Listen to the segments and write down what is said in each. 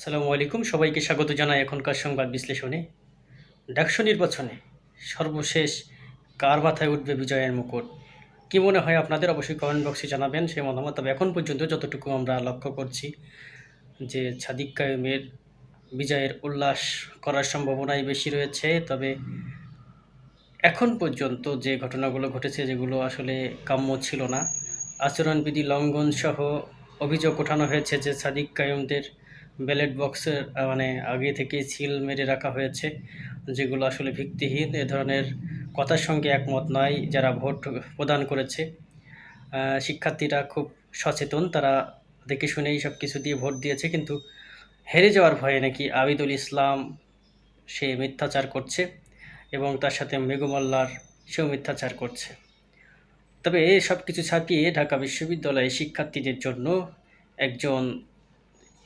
আসসালামু আলাইকুম। সবাইকে স্বাগত জানাই এখনকার সংবাদ বিশ্লেষণে। ডাকসু নির্বাচনে সর্বশেষ কার মাথায় উঠবে বিজয়ের মুকুট? কি মনে হয় আপনাদের? অবশ্যই কমেন্ট বক্সে জানাবেন সেই মতামত। তবে এখন পর্যন্ত যতটুকু আমরা লক্ষ্য করছি যে ছাদিক কায়েমের বিজয়ের উল্লাস করার সম্ভাবনাই বেশি রয়েছে। তবে এখন পর্যন্ত যে ঘটনাগুলো ঘটেছে, যেগুলো আসলে কাম্য ছিল না, আচরণবিধি লঙ্ঘন সহ অভিযোগ ওঠানো হয়েছে যে সাদিক কায়ুমদের ব্যালট বক্সের মানে আগে থেকে সিল মেরে রাখা হয়েছে, যেগুলো আসলে ভিত্তিহীন, এ ধরনের কথার সঙ্গে একমত নয় যারা ভোট প্রদান করেছে। শিক্ষার্থীরা খুব সচেতন, তারা দেখে শুনেই সব কিছু দিয়ে ভোট দিয়েছে, কিন্তু হেরে যাওয়ার ভয়ে নাকি আবিদুল ইসলাম সে মিথ্যাচার করছে এবং তার সাথে মেঘমল্লার সেও মিথ্যাচার করছে। তবে সব কিছু ছাপিয়ে ঢাকা বিশ্ববিদ্যালয়ে শিক্ষার্থীদের জন্য একজন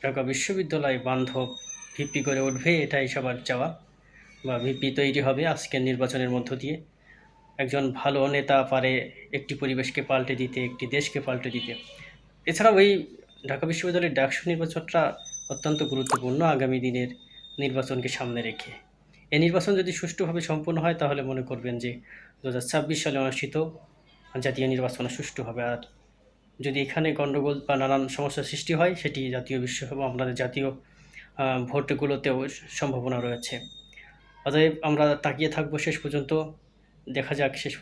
ঢাকা বিশ্ববিদ্যালয় বান্ধব ভিপি করে উঠবে, এটাই সবার চাওয়া বা ভিপি তৈরি হবে আজকের নির্বাচনের মধ্য দিয়ে। একজন ভালো নেতা পারে একটি পরিবেশকে পাল্টে দিতে, একটি দেশকে পাল্টে দিতে। এছাড়াও এই ঢাকা বিশ্ববিদ্যালয়ের ডাকসু নির্বাচনটা অত্যন্ত গুরুত্বপূর্ণ আগামী দিনের নির্বাচনকে সামনে রেখে। এই নির্বাচন যদি সুষ্ঠুভাবে সম্পন্ন হয়, তাহলে মনে করবেন যে দু হাজার ছাব্বিশ সালে অনুষ্ঠিত জাতীয় নির্বাচন সুষ্ঠু হবে। আর যদি এখানে গণ্ডগোল বা নানান সমস্যার সৃষ্টি হয়, সেটি জাতীয় বিশ্ব এবং আমাদের জাতীয় ভোটগুলোতেও সম্ভাবনা রয়েছে। অতএব আমরা তাকিয়ে থাকব শেষ পর্যন্ত। দেখা যাক শেষ